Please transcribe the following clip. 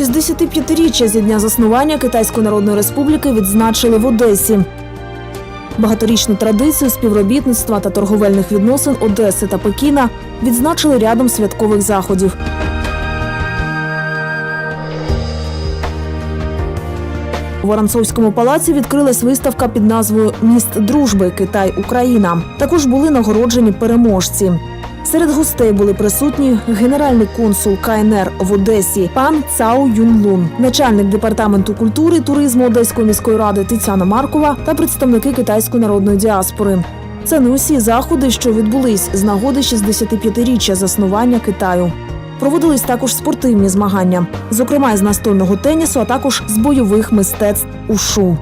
65-річчя зі дня заснування Китайської Народної Республіки відзначили в Одесі. Багаторічну традицію співробітництва та торговельних відносин Одеси та Пекіна відзначили рядом святкових заходів. У Воронцовському палаці відкрилась виставка під назвою Міст дружби Китай Україна. Також були нагороджені переможці. Серед гостей були присутні генеральний консул КНР в Одесі пан Цао Юнлун, начальник департаменту культури туризму Одеської міської ради Тетяна Маркова та представники китайської народної діаспори. Це не усі заходи, що відбулись з нагоди 65-річчя заснування Китаю. Проводились також спортивні змагання, зокрема із настольного тенісу, а також з бойових мистецтв ушу.